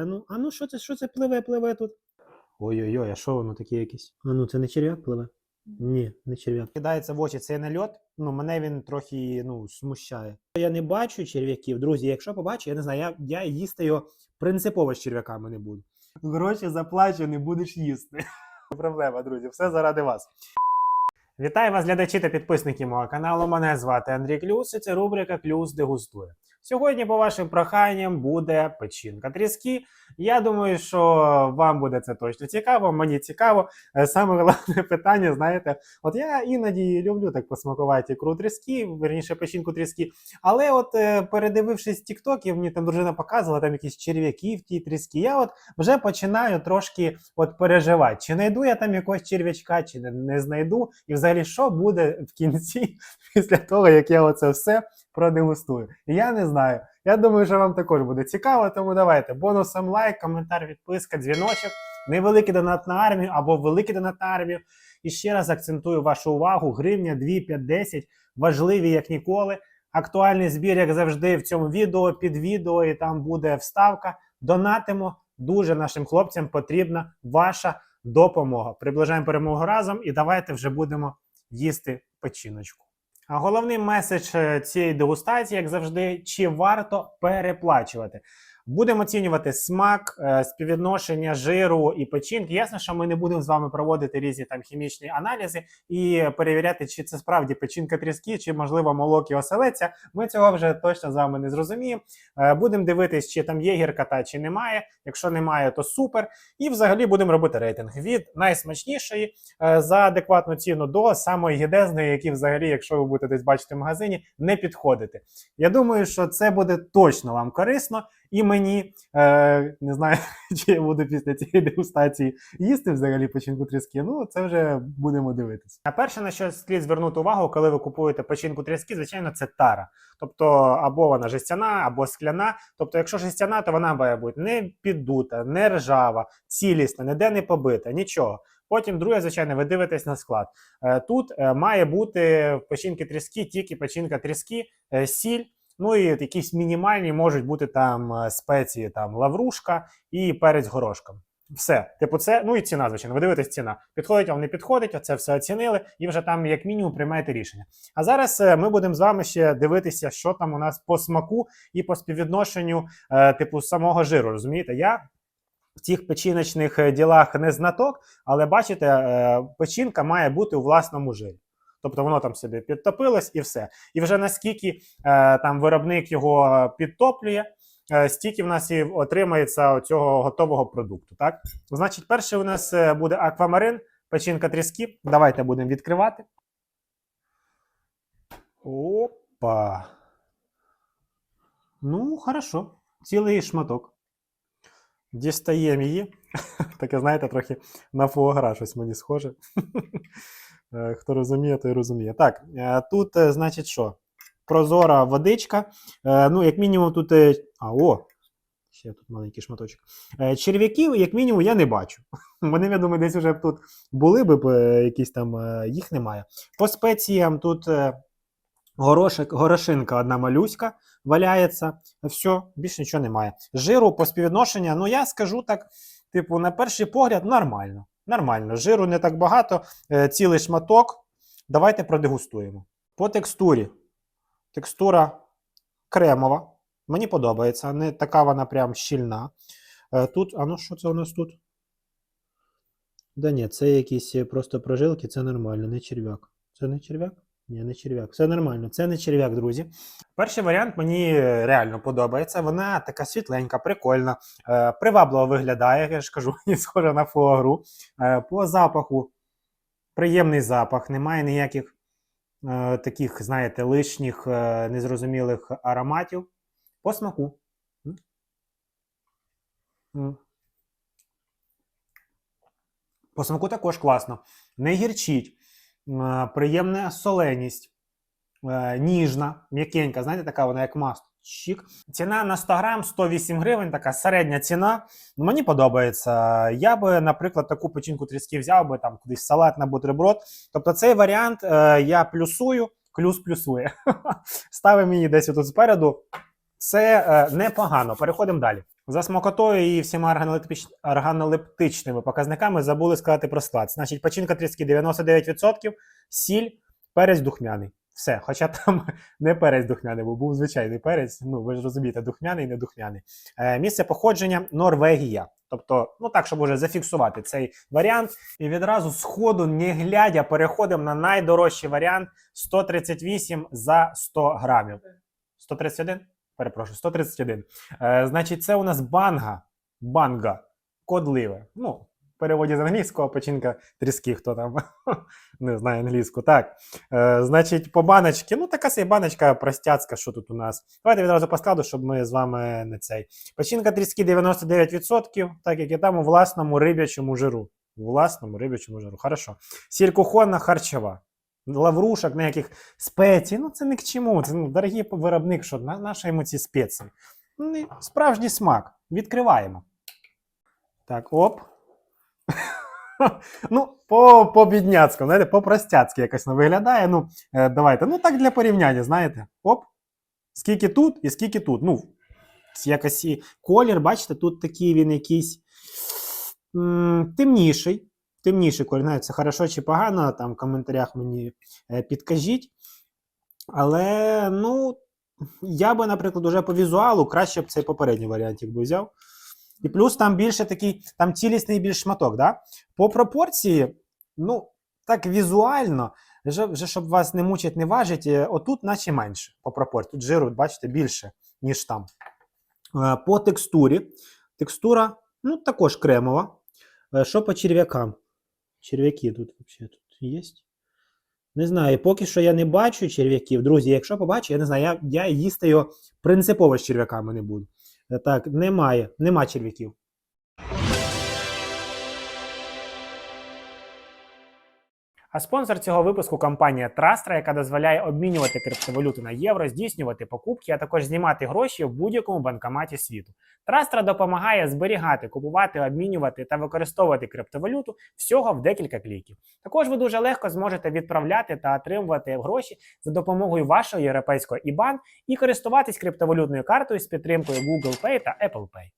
А ну, а ну що це, що це пливе, пливе тут? Ой-ой-ой, а що воно таке якесь? А ну це не черв'як пливе? Ні, не черв'як. Кидається в очі цей нальот, ну мене він трохи ну, смущає. Я не бачу черв'яків, друзі. Якщо побачу, я не знаю, я, я їсти його принципово з черв'яками не буду. Гроші заплачу, не будеш їсти. Проблема, друзі, все заради вас. Вітаю вас, глядачі та підписники мого каналу. Мене звати Андрій Клюс, і це рубрика Клюс дегустує. Сьогодні, по вашим проханням, буде печінка тріски. Я думаю, що вам буде це точно цікаво. Мені цікаво. Е, Саме головне питання, знаєте, от я іноді люблю так посмакувати ікру тріски, верніше печінку тріски. Але от е, передивившись тіктоків, мені там дружина показувала там якісь черв'яки в тій тріски. Я от вже починаю трошки от переживати, чи знайду я там якогось черв'ячка, чи не, не знайду, і взагалі що буде в кінці після того, як я оце все продегустую. Я не знаю. Я думаю, що вам також буде цікаво, тому давайте бонусом лайк, коментар, відписка, дзвіночок, невеликий донат на армію або великий донат на армію. І ще раз акцентую вашу увагу: гривня 2, 5, 10 важливі як ніколи. Актуальний збір, як завжди, в цьому відео, під відео, і там буде вставка. Донатимо. Дуже нашим хлопцям потрібна ваша допомога. Приближаємо перемогу разом і давайте вже будемо їсти печіночку. Головний меседж е, цієї дегустації, як завжди, чи варто переплачувати. Будемо оцінювати смак, е, співвідношення жиру і печінки. Ясно, що ми не будемо з вами проводити різні там хімічні аналізи і перевіряти, чи це справді печінка тріски, чи можливо молоки оселеця. Ми цього вже точно з вами не зрозуміємо. Е, Будемо дивитись, чи там є гіркота, чи немає. Якщо немає, то супер. І взагалі будемо робити рейтинг від найсмачнішої е, за адекватну ціну до самої гідезної, які взагалі, якщо ви будете десь бачити в магазині, не підходити. Я думаю, що це буде точно вам корисно. І мені е, не знаю, чи я буду після цієї дегустації їсти взагалі печінку тріски. Ну це вже будемо дивитися. А перше, на що слід звернути увагу, коли ви купуєте печінку тріски, звичайно, це тара. Тобто або вона жестяна, або скляна. Тобто, якщо жестяна, то вона має бути не піддута, не ржава, цілісна, ніде не побита, нічого. Потім, друге, звичайно, ви дивитесь на склад. Е, Тут е, має бути в печінки тріски тільки печінка тріски, е, сіль. Ну і якісь мінімальні можуть бути там е, спеції, там лаврушка і перець горошком. Все, типу, це, ну і ціна, звичайно. Ви дивитесь ціна. Підходить вам, не підходить, оце все оцінили, і вже там, як мінімум, приймаєте рішення. А зараз е, ми будемо з вами ще дивитися, що там у нас по смаку і по співвідношенню, е, типу, самого жиру. Розумієте, я в цих печіночних ділах не знаток, але бачите, печінка має бути у власному жирі. Тобто воно там собі підтопилось і все. І вже наскільки е, там виробник його підтоплює, е, стільки в нас і отримається цього готового продукту. Так? Значить, перший у нас е, буде аквамарин, печінка тріски. Давайте будемо відкривати. Опа. Ну, хорошо. Цілий шматок. Дістаємо її. Таке, знаєте, трохи на фуагра щось мені схоже. Е, Хто розуміє, той розуміє. Так, е, тут, е, значить, що? Прозора водичка. Ну, як мінімум, тут. А, о! Ще тут маленький шматочок. Черв'яків, як мінімум, я не бачу. Вони, я думаю, десь вже тут були б якісь там, їх немає. По спеціям тут горошик, горошинка одна малюська валяється. Все, більше нічого немає. Жиру по співвідношенню, ну я скажу так, типу, на перший погляд, нормально. Нормально. Жиру не так багато, е, цілий шматок. Давайте продегустуємо. По текстурі. Текстура кремова. Мені подобається. Не така вона прям щільна. Е, Тут, а ну що це у нас тут? Да ні, це якісь просто прожилки, це нормально, не черв'як. Це не черв'як? Ні, не черв'як. Все нормально. Це не черв'як, друзі. Перший варіант мені реально подобається. Вона така світленька, прикольна, е, привабливо виглядає, я ж кажу, не схожа на фуагру. Е, по запаху приємний запах, немає ніяких е, таких, знаєте, лишніх, незрозумілих ароматів. По смаку. По смаку також класно. Не гірчить, приємна соленість, е, ніжна, м'якенька, знаєте, така вона як масло. Чік. Ціна на 100 грам 108 гривень, така середня ціна. Ну, Мені подобається. Я би, наприклад, таку печінку тріски взяв би там кудись салат на бутерброд. Тобто цей варіант е, я плюсую, клюс плюсує. Ставимо її десь тут спереду. Це е, непогано. Переходимо далі. За смакотою і всіма органолептичними показниками забули сказати про склад. Значить, печінка тріски 99%, сіль, перець духмяний. Все. Хоча там не перець духмяний, бо був звичайний перець. Ну, ви ж розумієте, духмяний, не духмяний. Е, місце походження Норвегія. Тобто, ну так, щоб уже зафіксувати цей варіант. І відразу з ходу, не глядя, переходимо на найдорожчий варіант 138 за 100 грамів. 131? Перепрошую, 131. Е, значить, це у нас банга. Банга. Кодливе. Ну, в переводі з англійського печінка тріски, хто там не знає англійську. Так. Е, значить, по баночці, ну така собі баночка простяцька, що тут у нас. Давайте відразу по складу, щоб ми з вами не цей. Печінка тріски 99%, так як і там у власному риб'ячому жиру. У власному риб'ячому жиру. Хорошо. Сіль харчова. Лаврушок, ніяких спецій. Ну, це не к чому. Це ну, дорогий виробник, що на, наша йому ці спеції. Ну, справжній смак. Відкриваємо. Так, оп. ну, по, по бідняцьку, знаєте, по простяцьки якось не виглядає. Ну, е, давайте. Ну, так для порівняння, знаєте. Оп. Скільки тут і скільки тут. Ну, якось і колір, бачите, тут такий він якийсь м, темніший. Темніший колір. Це хорошо чи погано, там в коментарях мені е, підкажіть. Але, ну, я би, наприклад, уже по візуалу краще б цей попередній варіант якби взяв. І плюс там більше такий, там цілісний більш шматок, да? По пропорції, ну, так візуально, вже, вже щоб вас не мучить, не важить, е, отут наче менше по пропорції. Тут жиру, бачите, більше, ніж там. Е, По текстурі. Текстура, ну, також кремова. Що по черв'якам? Черв'яки тут взагалі тут є? Не знаю, поки що я не бачу черв'яків. Друзі, якщо побачу, я не знаю, я, я їсти його принципово з черв'яками не буду. Так, немає, нема черв'яків. А спонсор цього випуску компанія Trastra, яка дозволяє обмінювати криптовалюту на євро, здійснювати покупки, а також знімати гроші в будь-якому банкоматі світу. Trastra допомагає зберігати, купувати, обмінювати та використовувати криптовалюту всього в декілька кліків. Також ви дуже легко зможете відправляти та отримувати гроші за допомогою вашого європейського IBAN і користуватись криптовалютною картою з підтримкою Google Pay та Apple Pay.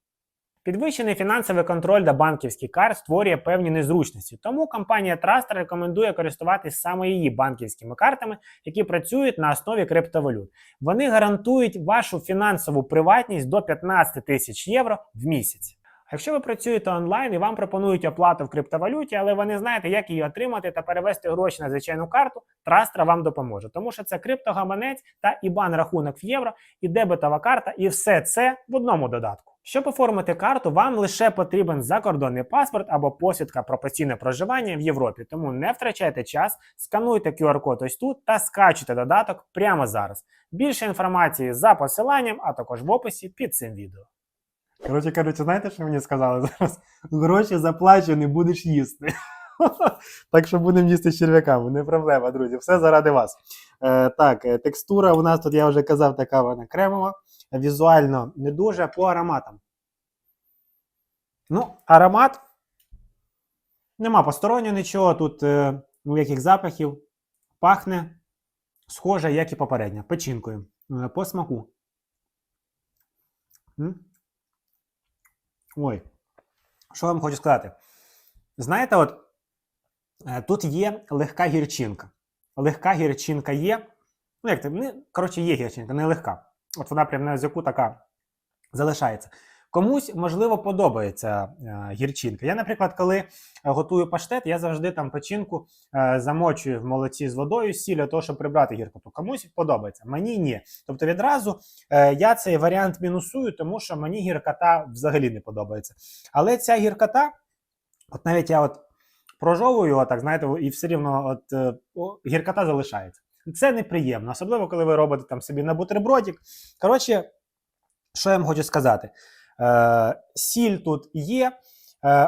Підвищений фінансовий контроль до банківських карт створює певні незручності, тому компанія Trust рекомендує користуватись саме її банківськими картами, які працюють на основі криптовалют. Вони гарантують вашу фінансову приватність до 15 тисяч євро в місяць. Якщо ви працюєте онлайн і вам пропонують оплату в криптовалюті, але ви не знаєте, як її отримати та перевести гроші на звичайну карту, Trastra вам допоможе, тому що це криптогаманець та IBAN рахунок в євро і дебетова карта, і все це в одному додатку. Щоб оформити карту, вам лише потрібен закордонний паспорт або посвідка про постійне проживання в Європі. Тому не втрачайте час, скануйте QR-код ось тут та скачуйте додаток прямо зараз. Більше інформації за посиланням, а також в описі під цим відео. Коротше кажучи, знаєте, що мені сказали зараз? Гроші заплачу, не будеш їсти. так що будемо їсти черв'яками, не проблема, друзі. Все заради вас. Е, так, е, текстура у нас тут, я вже казав, така вона кремова. Візуально не дуже по ароматам. Ну, аромат. Нема постороннього нічого. Тут е, ніяких запахів. Пахне схоже, як і попередня, печінкою. Е, по смаку. М? Ой, що вам хочу сказати? Знаєте, от е, тут є легка гірчинка. Легка гірчинка є. Ну, як це? Коротше, є гірчинка, не легка. От вона прям на язику така залишається. Комусь, можливо, подобається е, гірчинка. Я, наприклад, коли готую паштет, я завжди там печінку е, замочую в молоці з водою, з сіль для того, щоб прибрати гіркоту. Комусь подобається, мені ні. Тобто відразу е, я цей варіант мінусую, тому що мені гіркота взагалі не подобається. Але ця гіркота, от навіть я от прожовую його, так знаєте, і все рівно от, гіркота залишається. Це неприємно, особливо коли ви робите там собі на бутербродик. Коротше, що я вам хочу сказати? Е, сіль тут є, е,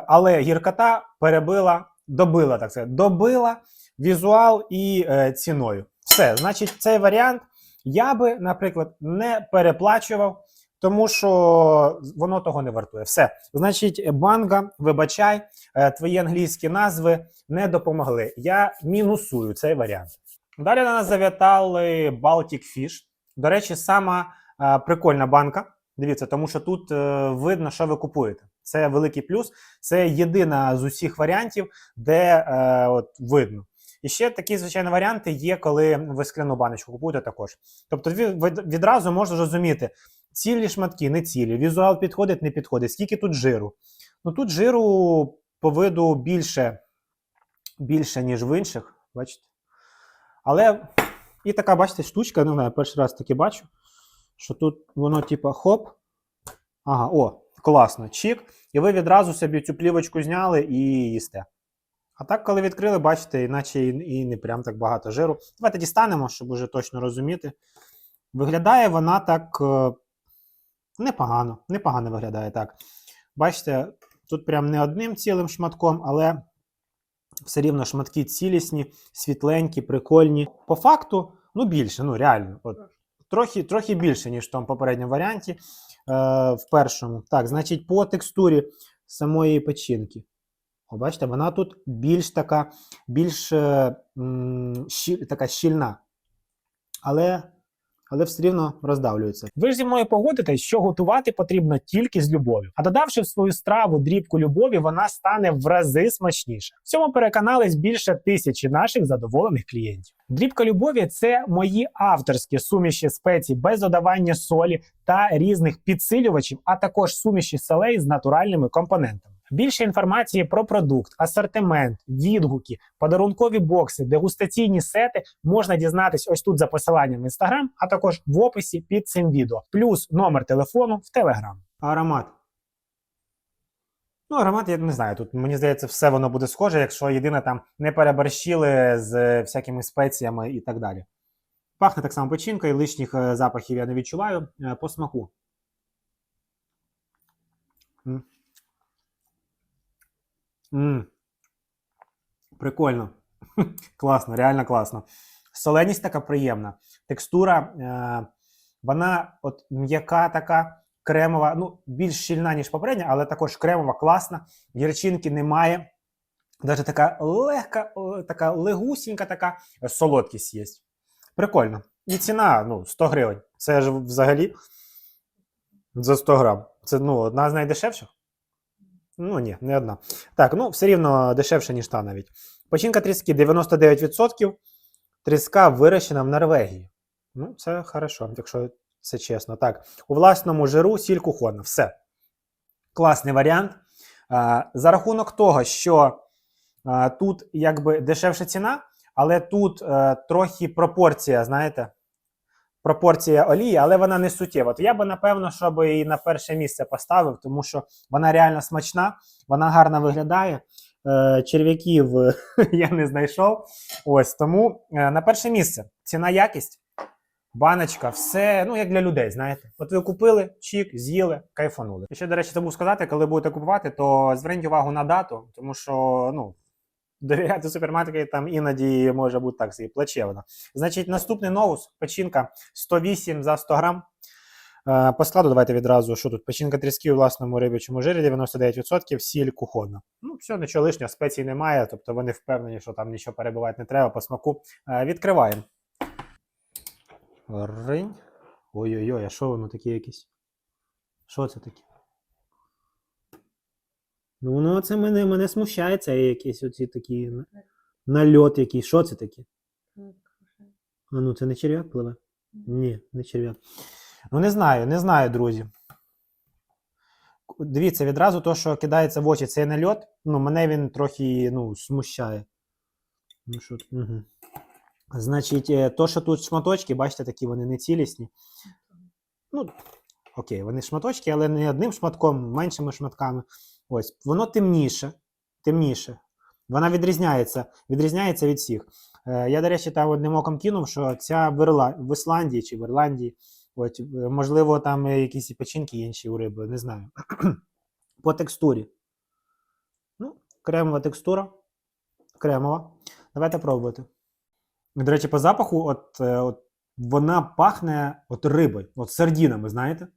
але гіркота перебила, добила, так сказати, добила візуал і е, ціною. Все, значить, цей варіант я би, наприклад, не переплачував, тому що воно того не вартує. Все. Значить, банга, вибачай, твої англійські назви не допомогли. Я мінусую цей варіант. Далі на нас завітали Baltic Fish. До речі, сама прикольна банка. Дивіться, тому що тут е, видно, що ви купуєте. Це великий плюс. Це єдина з усіх варіантів, де е, от, видно. І ще такі, звичайно, варіанти є, коли ви скляну баночку купуєте також. Тобто ви- відразу можна зрозуміти, цілі шматки, не цілі, візуал підходить, не підходить, скільки тут жиру. Ну тут жиру по виду більше, більше, ніж в інших, бачите. Але і така, бачите, штучка, не знаю, перший раз таки бачу, що тут воно, типа, хоп. Ага, о, класно, чік. І ви відразу собі цю плівочку зняли і їсте. А так, коли відкрили, бачите, іначе і, і не прям так багато жиру. Давайте дістанемо, щоб уже точно розуміти. Виглядає вона так е, непогано. Непогано виглядає так. Бачите, тут прям не одним цілим шматком, але все рівно шматки цілісні, світленькі, прикольні. По факту, ну більше, ну реально. От, трохи, трохи більше, ніж в тому попередньому варіанті. Е, в першому. Так, значить, по текстурі самої печінки. О, бачите, вона тут більш така, більш е, м, щі- така щільна. Але, але все рівно роздавлюється. Ви ж зі мною погодитесь, що готувати потрібно тільки з любов'ю. А додавши в свою страву дрібку любові, вона стане в рази смачніше. В цьому переконались більше тисячі наших задоволених клієнтів. Дрібка любові це мої авторські суміші спецій без додавання солі та різних підсилювачів, а також суміші солей з натуральними компонентами. Більше інформації про продукт, асортимент, відгуки, подарункові бокси, дегустаційні сети можна дізнатись ось тут за посиланням в інстаграм, а також в описі під цим відео, плюс номер телефону в телеграм. Аромат. Ну, аромат, я не знаю. Тут мені здається, все воно буде схоже, якщо єдине там не переборщили з всякими спеціями і так далі. Пахне так само печінкою, лишніх е, запахів я не відчуваю. Е, По смаку. М. М. Прикольно. класно, реально класно. Соленість така приємна. Текстура, е, вона от м'яка така, кремова, ну, більш щільна, ніж попередня, але також кремова, класна. Гірчинки немає. Навіть така легка, така легусінька така солодкість є. Прикольно. І ціна ну, 100 гривень. Це ж взагалі за 100 грам. Це ну, одна з найдешевших. Ну, ні, не одна. Так, ну все рівно дешевше, ніж та навіть. Печінка тріски 99%. Тріска вирощена в Норвегії. Ну, це хорошо, якщо це чесно. Так, у власному жиру сіль кухонна. Все. Класний варіант. А, за рахунок того, що а, тут якби дешевша ціна, але тут е, трохи пропорція, знаєте, пропорція олії, але вона не суттєва. То я би, напевно, щоб її на перше місце поставив, тому що вона реально смачна, вона гарно виглядає. Е, черв'яків я не знайшов. Ось тому е, на перше місце ціна якість, баночка, все ну як для людей, знаєте. От ви купили, чік, з'їли, кайфанули. І ще, до речі, забув сказати, коли будете купувати, то зверніть увагу на дату, тому що ну. Довіряти супермаркеті там іноді може бути так собі плачевно. Значить, наступний ноус, печінка 108 за 100 грам. Е, По складу давайте відразу, що тут? Печінка тріски у власному рибячому жирі 99%, сіль кухонна. Ну, все, нічого лишнього, спецій немає, тобто вони впевнені, що там нічого перебивати не треба по смаку. Е, Відкриваємо. Ринь. Ой-ой-ой, а що воно таке якесь? Що це таке? Ну, воно це мене, мене смущає, це якісь оці такі нальот якийсь. Що це таке? А ну це не черв'як пливе? Ні, не черв'як. Ну, не знаю, не знаю, друзі. Дивіться, відразу то, що кидається в очі, цей нальот, ну, мене він трохи ну, смущає. Ну, що, угу. Значить, е, то, що тут шматочки, бачите, такі вони не цілісні. Ну, окей, вони шматочки, але не одним шматком, меншими шматками. Ось, воно темніше. Темніше. Вона відрізняється, відрізняється від всіх. Е, я, до речі, там одним оком кинув, що ця в, Ірла... в Ісландії чи в Ірландії, от, е, можливо, там якісь печінки інші у риби, не знаю. По текстурі. Ну, кремова текстура. Кремова. Давайте пробувати. До речі, по запаху, от, е, от вона пахне от рибою, от сардінами, знаєте?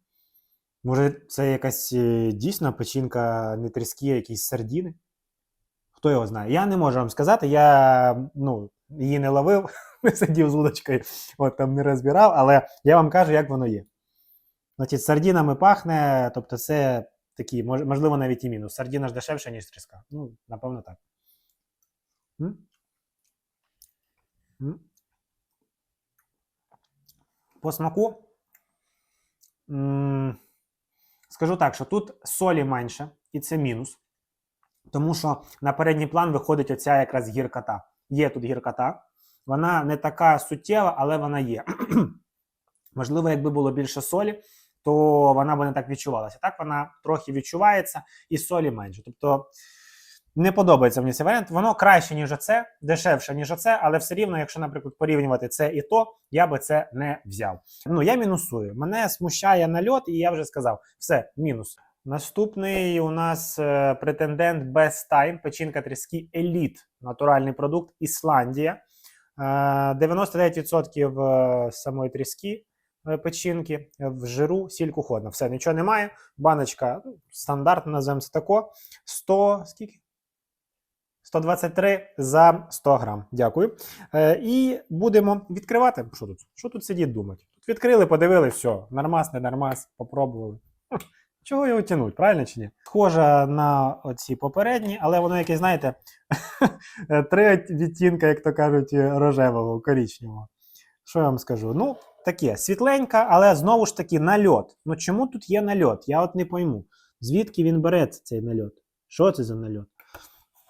Може, це якась е, дійсно печінка не тріски, а якісь сардіни? Хто його знає? Я не можу вам сказати. Я ну, її не ловив, не сидів з удочкою, от там не розбирав, але я вам кажу, як воно є. Значить, сардінами пахне, тобто це мож- можливо, навіть і мінус. Сардіна ж дешевше, ніж тріска. Ну, напевно, так. М? М? По смаку. м, Скажу так, що тут солі менше, і це мінус. Тому що на передній план виходить оця якраз гіркота. Є тут гіркота. Вона не така суттєва, але вона є. Можливо, якби було більше солі, то вона б не так відчувалася. Так вона трохи відчувається і солі менше. Тобто не подобається мені цей варіант. Воно краще, ніж оце, дешевше, ніж оце, але все рівно, якщо, наприклад, порівнювати це і то, я би це не взяв. Ну, я мінусую. Мене смущає нальот, і я вже сказав: все, мінус. Наступний у нас е, претендент Best Time, печінка тріски Elite, натуральний продукт Ісландія. Е, 99% самої тріски е, печінки е, в жиру, сіль кухонна. Все, нічого немає. Баночка ну, стандартна, називаємо це тако. 100, скільки? 123 за 100 грам. Дякую. Е, і будемо відкривати. Що тут? Що тут сидіть думати? Тут відкрили, подивили, все. Нормас, не нормас, попробували. Чого його тянуть, правильно чи ні? Схожа на оці попередні, але воно якесь, знаєте, три відтінка, як то кажуть, рожевого, коричневого. Що я вам скажу? Ну, таке, світленька, але знову ж таки нальот. Ну чому тут є нальот? Я от не пойму. Звідки він береться цей нальот? Що це за нальот?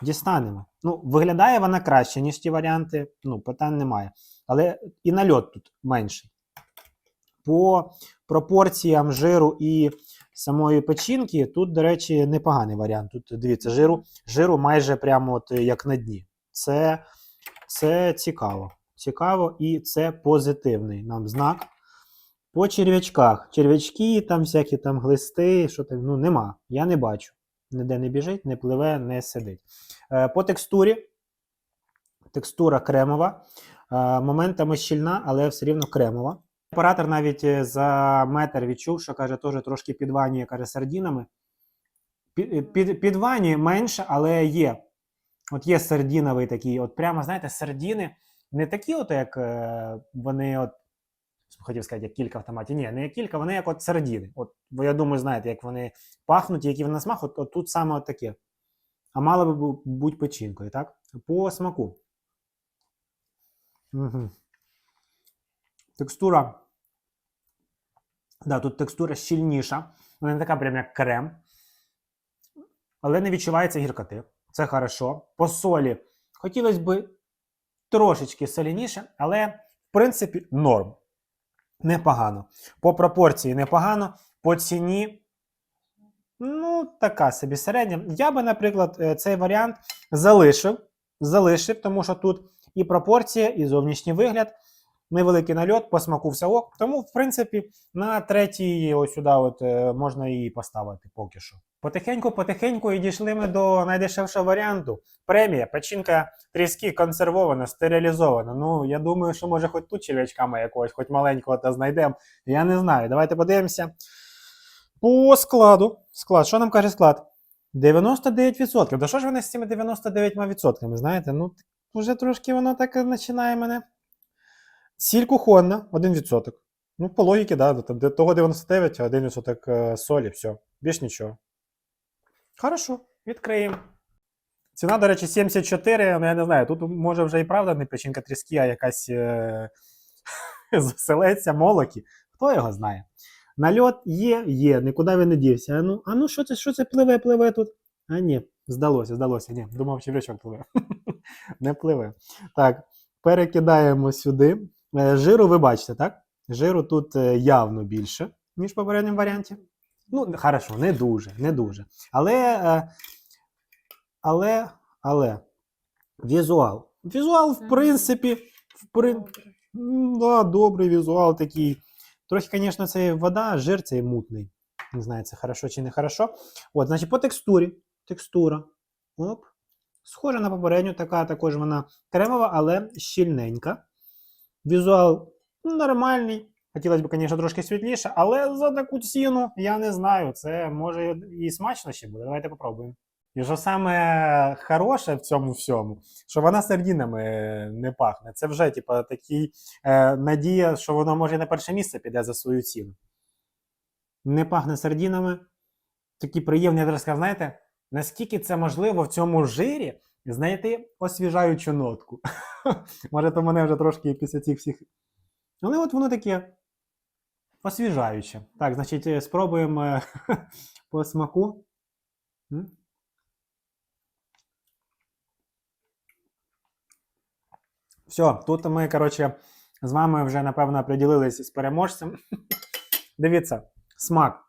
Дістанемо. Ну, виглядає вона краще, ніж ті варіанти. Ну, питань немає. Але і нальот тут менший. По пропорціям жиру і самої печінки, тут, до речі, непоганий варіант. Тут дивіться, жиру, жиру майже прямо от як на дні. Це, це цікаво. Цікаво і це позитивний нам знак. По черв'ячках. Черв'ячки, там всякі там глисти, що там, ну нема. Я не бачу. Ніде не біжить, не пливе, не сидить. Е, по текстурі. Текстура кремова. Е, моментами щільна, але все рівно кремова. Оператор навіть е, за метр відчув, що каже, теж трошки підванює, каже, сардінами. Під, під, підванює менше, але є. От є сардіновий такий, от прямо, знаєте, сардіни не такі, от як вони, от, хотів сказати, як кілька автоматів. Ні, не як кілька, вони як от сардіни. От, бо я думаю, знаєте, як вони пахнуть, які вони на смак, от, от тут саме от таке. А мало би бути печінкою, так? По смаку. Угу. Текстура. Да, тут текстура щільніша. Вона не така прям як крем. Але не відчувається гіркоти. Це хорошо. По солі хотілося б трошечки солініше, але в принципі норм. Непогано. По пропорції непогано. По ціні. Ну, така собі середня. Я би, наприклад, е, цей варіант залишив. Залишив, тому що тут і пропорція, і зовнішній вигляд. Невеликий нальот, по смаку все ок. Тому, в принципі, на третій ось сюди от, е, можна її поставити поки що. Потихеньку, потихеньку і дійшли ми до найдешевшого варіанту. Премія, печінка тріски консервована, стерилізована. Ну, я думаю, що може хоч тут черв'ячками якогось, хоч маленького та знайдемо. Я не знаю. Давайте подивимося. По складу. Склад. Що нам каже склад? 99%. Да що ж вони з цими 99%? Знаєте, ну вже трошки воно так починає мене. Сіль кухонна 1%. Ну, по логіки, да, там, того 99, а 1% е, солі, все. Більш нічого. Хорошо, відкриємо. Ціна, до речі, 74, ну я не знаю, тут може вже і правда не печінка тріски, а якась е- заселеться молокі. Хто його знає? Нальот є, є, нікуди він не дівся. А ну, а ну що це, що це пливе, пливе тут? А ні, здалося, здалося. Ні, думав, червячок пливе. не пливе. Так, перекидаємо сюди. Е, Жиру ви бачите, так? Жиру тут е, явно більше, ніж в попередньому варіанті. Ну, хорошо, не дуже, не дуже. Але, е, але, але, візуал. Візуал, в принципі, в при... Да, добрий візуал такий. Трохи, звісно, це вода, жир цей мутний. Не знаю, це хорошо чи не хорошо. От, значить, по текстурі. Текстура. Оп. Схожа на попередню, така також вона кремова, але щільненька. Візуал нормальний. Хотілося б, звісно, трошки світліше, але за таку ціну я не знаю. Це може і смачно ще буде. Давайте попробуємо. І що саме хороше в цьому всьому, що вона сардінами не пахне. Це вже, типа, такий е, надія, що воно може на перше місце піде за свою ціну. не пахне сардінами. Такі приємні, я сказав, знаєте, наскільки це можливо в цьому жирі знайти освіжаючу нотку. Може, то мене вже трошки після цих всіх. Але от воно таке освіжаюче. Так, значить, е, спробуємо е, по смаку. Все, тут ми, коротше, з вами вже, напевно, приділилися з переможцем. Дивіться, смак,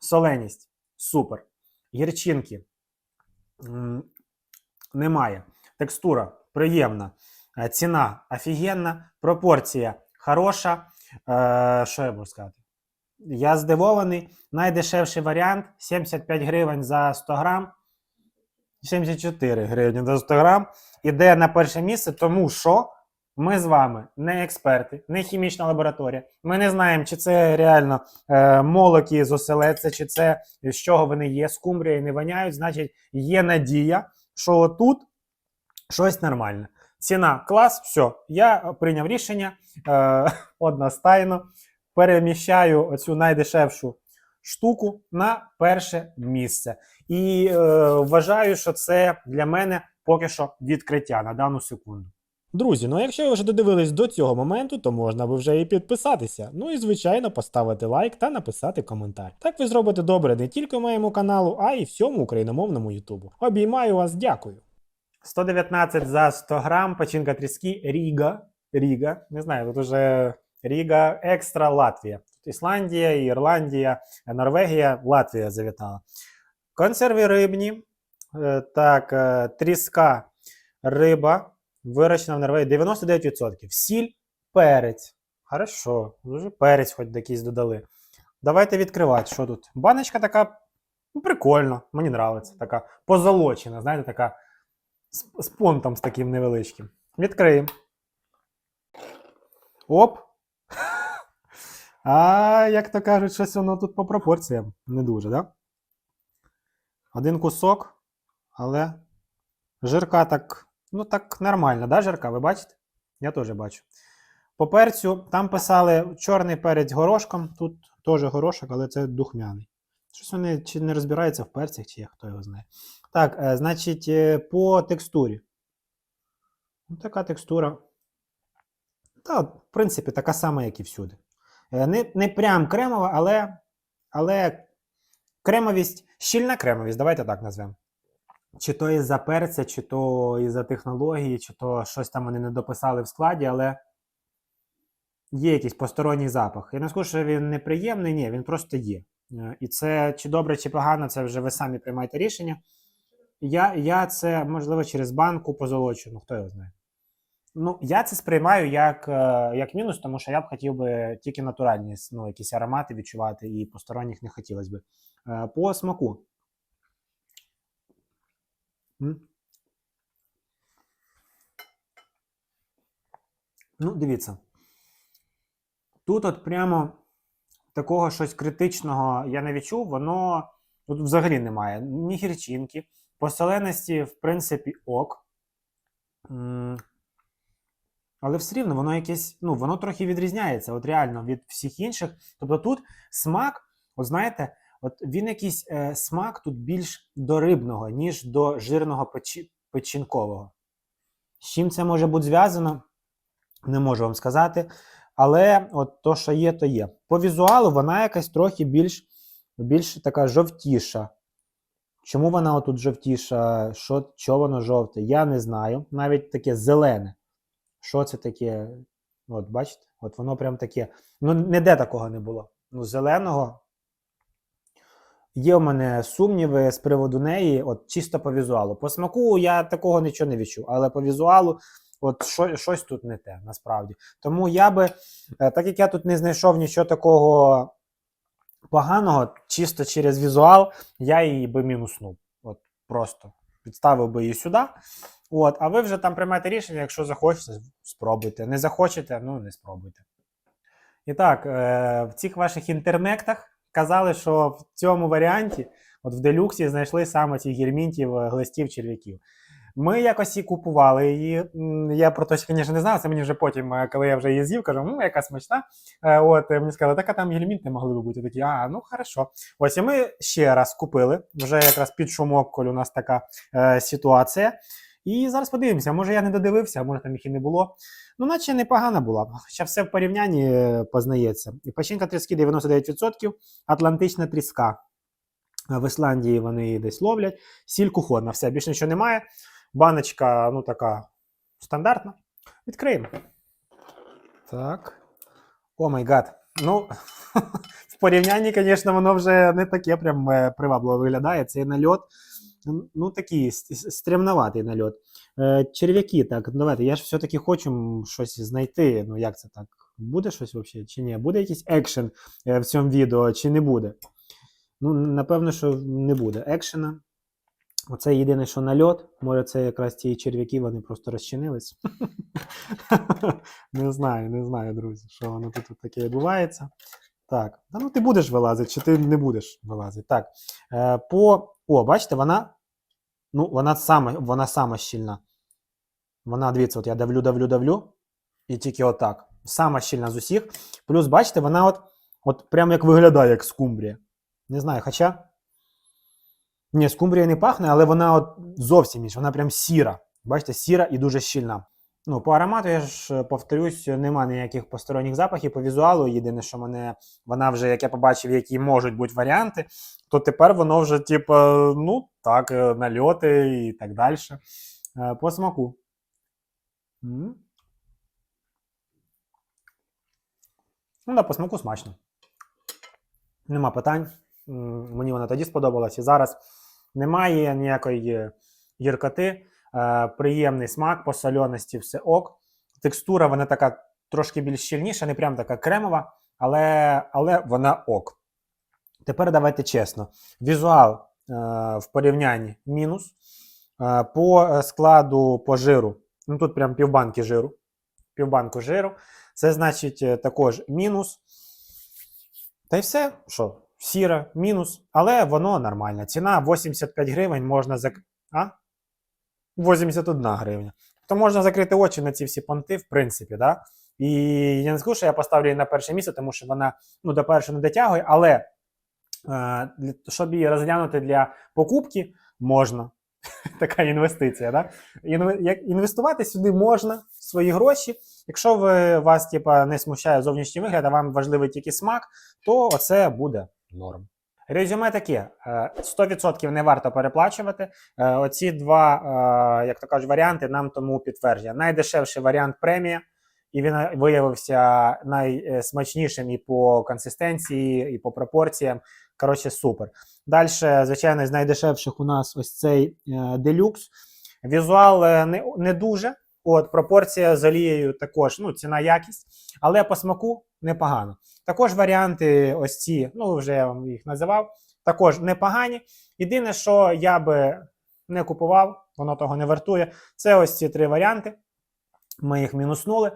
соленість, супер. Гірчинки немає. Текстура приємна. Е, Ціна офігенна, пропорція хороша. Е, що я можу сказати? Я здивований. Найдешевший варіант 75 гривень за 100 грам. 74 гривні за 100 грам. Іде на перше місце, тому що ми з вами не експерти, не хімічна лабораторія. Ми не знаємо, чи це реально е, молоки з оселедця, чи це з чого вони є, скумбрія і не воняють. Значить, є надія, що тут щось нормальне. Ціна клас, все. Я прийняв рішення е, одностайно переміщаю оцю найдешевшу штуку на перше місце. І е, вважаю, що це для мене поки що відкриття на дану секунду. Друзі, ну якщо ви вже додивились до цього моменту, то можна би вже і підписатися. Ну і звичайно поставити лайк та написати коментар. Так ви зробите добре не тільки моєму каналу, а й всьому україномовному Ютубу. Обіймаю вас, дякую. 119 за 100 грам, печінка тріски, Ріга. Ріга. Не знаю, тут уже Ріга екстра Латвія. Тут Ісландія, Ірландія, Норвегія, Латвія завітала. Консерви рибні. Е, Так, е, тріска риба. Вирощена в Норвегії 99%. Сіль, перець. Хорошо, дуже перець хоч якийсь додали. Давайте відкривати, що тут. Баночка така ну, прикольно, мені подобається. Така позолочена, знаєте, така з, з понтом з таким невеличким. Відкриємо. Оп. А як то кажуть, щось воно тут по пропорціям. Не дуже, да? Один кусок, але жирка так, ну так нормально, да, жирка, ви бачите? Я теж бачу. По перцю там писали чорний перець горошком, тут теж горошок, але це духмяний. Щось вони чи не розбираються в перцях, чи як хто його знає. Так, е, значить, е, по текстурі. Ну, така текстура. Та, в принципі, така сама, як і всюди. Е, Не, не прям кремова, але, але кремовість, щільна кремовість, давайте так назвемо. Чи то із-за перця, чи то із-за технології, чи то щось там вони не дописали в складі, але є якийсь посторонній запах. Я не скажу, що він неприємний, ні, він просто є. Е, І це чи добре, чи погано, це вже ви самі приймаєте рішення. Я, я це, можливо, через банку позолочу, ну хто його знає. Ну, я це сприймаю як, е, як мінус, тому що я б хотів би тільки натуральні ну, якісь аромати відчувати, і посторонніх не хотілося б. Е, По смаку. Ну, дивіться. Тут от прямо такого щось критичного я не відчув, воно тут взагалі немає. Ні гірчинки. По соленості, в принципі, ок. Але все рівно воно якесь, ну, воно трохи відрізняється, от реально від всіх інших. Тобто тут смак, от знаєте, от він якийсь е, смак тут більш до рибного, ніж до жирного печі, печінкового. З чим це може бути зв'язано, не можу вам сказати. Але от то, що є, то є. По візуалу вона якась трохи більш, більш така жовтіша. Чому вона отут жовтіша? Що, що воно жовте? Я не знаю. Навіть таке зелене. Що це таке? От, бачите? От воно прям таке. Ну, ніде такого не було. Ну, зеленого. Є в мене сумніви з приводу неї, от чисто по візуалу. По смаку я такого нічого не відчув, але по візуалу, от що, щось тут не те, насправді. Тому я би, е, так як я тут не знайшов нічого такого поганого, чисто через візуал, я її би мінуснув. От просто підставив би її сюди. От, а ви вже там приймаєте рішення, якщо захочете, спробуйте. Не захочете, ну не спробуйте. І так, е, в цих ваших інтернектах казали, що в цьому варіанті, от в делюксі, знайшли саме цих гельмінтів, е, глистів, черв'яків. Ми якось і купували її. Я про то, звісно, не знав. Це мені вже потім, е, коли я вже її з'їв, кажу, ну, яка смачна. Е, От, мені сказали, така там гельмінти могли би бути. Такі, а, ну хорошо. Ось і ми ще раз купили. Вже якраз під шумок, коли у нас така е, ситуація. І зараз подивимося, може я не додивився, може там їх і не було. Ну, наче непогана була. Хоча все в порівнянні е, познається. І печінка тріски 99%, атлантична тріска. В Ісландії вони її десь ловлять. Сіль кухонна, все, більше нічого немає. Баночка, ну така стандартна. Відкриємо. Так. О май гад. Ну, в порівнянні, звісно, воно вже не таке прям е, привабливо виглядає. Цей нальот, ну такий с- с- нальот. Е, черв'яки, так, давайте, я ж все-таки хочу щось знайти. Ну, як це так? Буде щось взагалі чи ні? Буде якийсь екшен е, в цьому відео, чи не буде? Ну, напевно, що не буде екшена. Оце єдине, що нальот. Може, це якраз ті черв'яки, вони просто розчинились. не знаю, не знаю, друзі, що воно тут, таке відбувається. Так, та ну ти будеш вилазити, чи ти не будеш вилазити. Так. Е, по... О, бачите, вона. Ну, вона сама, вона сама щільна. Вона, дивіться, от я давлю, давлю, давлю. І тільки отак. Сама щільна з усіх. Плюс, бачите, вона от, от прям як виглядає, як скумбрія. Не знаю, хоча. Ні, скумбрія не пахне, але вона от зовсім інша. Вона прям сіра. Бачите, сіра і дуже щільна. Ну, по аромату, я ж е, повторюсь, нема ніяких посторонніх запахів. По візуалу, єдине, що мене вона вже, як я побачив, які можуть бути варіанти, то тепер воно вже, типу, ну, так, е, нальоти і так далі. Е, По смаку. Ну, да, по смаку смачно. Нема питань. Мені вона тоді сподобалась. І зараз немає ніякої гіркоти. Е, приємний смак, по сольоності все ок. Текстура вона така трошки більш щільніша, не прям така кремова, але, але вона ок. Тепер давайте чесно. Візуал е, в порівнянні мінус. Е, по складу по жиру. Ну тут прям півбанки жиру. Півбанку жиру. Це значить також мінус. Та й все, що? Сіра, мінус, але воно нормальне. Ціна 85 гривень можна зак... А? 81 гривня. То можна закрити очі на ці всі понти, в принципі, да? І я не скажу, що я поставлю її на перше місце, тому що вона ну, до першого не дотягує, але е, щоб її розглянути для покупки, можна. Така інвестиція. Да? Інвестувати сюди можна свої гроші. Якщо ви, вас типа, не смущає зовнішній вигляд, а вам важливий тільки смак, то оце буде норм. Резюме таке: е, 100% не варто переплачувати. Е, Оці два, е, як то кажуть, варіанти нам тому підтвердження. Найдешевший варіант премія, і він е, виявився найсмачнішим і по консистенції, і по пропорціям. Коротше, супер. Далі, звичайно, з найдешевших у нас ось цей делюкс. Візуал не, не дуже. От, пропорція з олією також, ну, ціна якість, але по смаку непогано. Також варіанти, ось ці, ну вже я вам їх називав, також непогані. Єдине, що я би не купував, воно того не вартує. Це ось ці три варіанти. Ми їх мінуснули.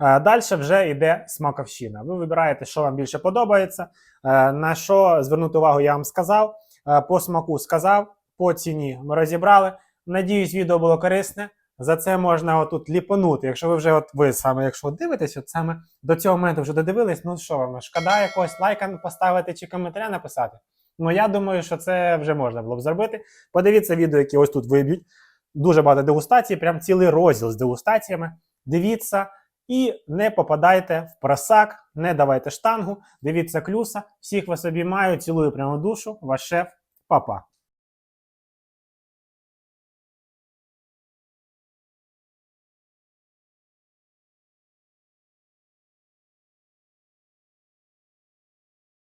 Далі вже йде смаковщина. Ви вибираєте, що вам більше подобається. Е, На що звернути увагу, я вам сказав. Е, По смаку сказав, по ціні ми розібрали. Надіюсь, відео було корисне. За це можна отут ліпанути. Якщо ви вже от ви саме, якщо дивитесь, от саме до цього моменту вже додивились, ну що вам, шкода якогось лайка поставити чи коментаря написати. Ну я думаю, що це вже можна було б зробити. Подивіться відео, які ось тут виб'ють. Дуже багато дегустацій, прям цілий розділ з дегустаціями. Дивіться і не попадайте в просак, не давайте штангу, дивіться клюса. Всіх вас обіймаю, цілую прямо душу. Ваш шеф, папа.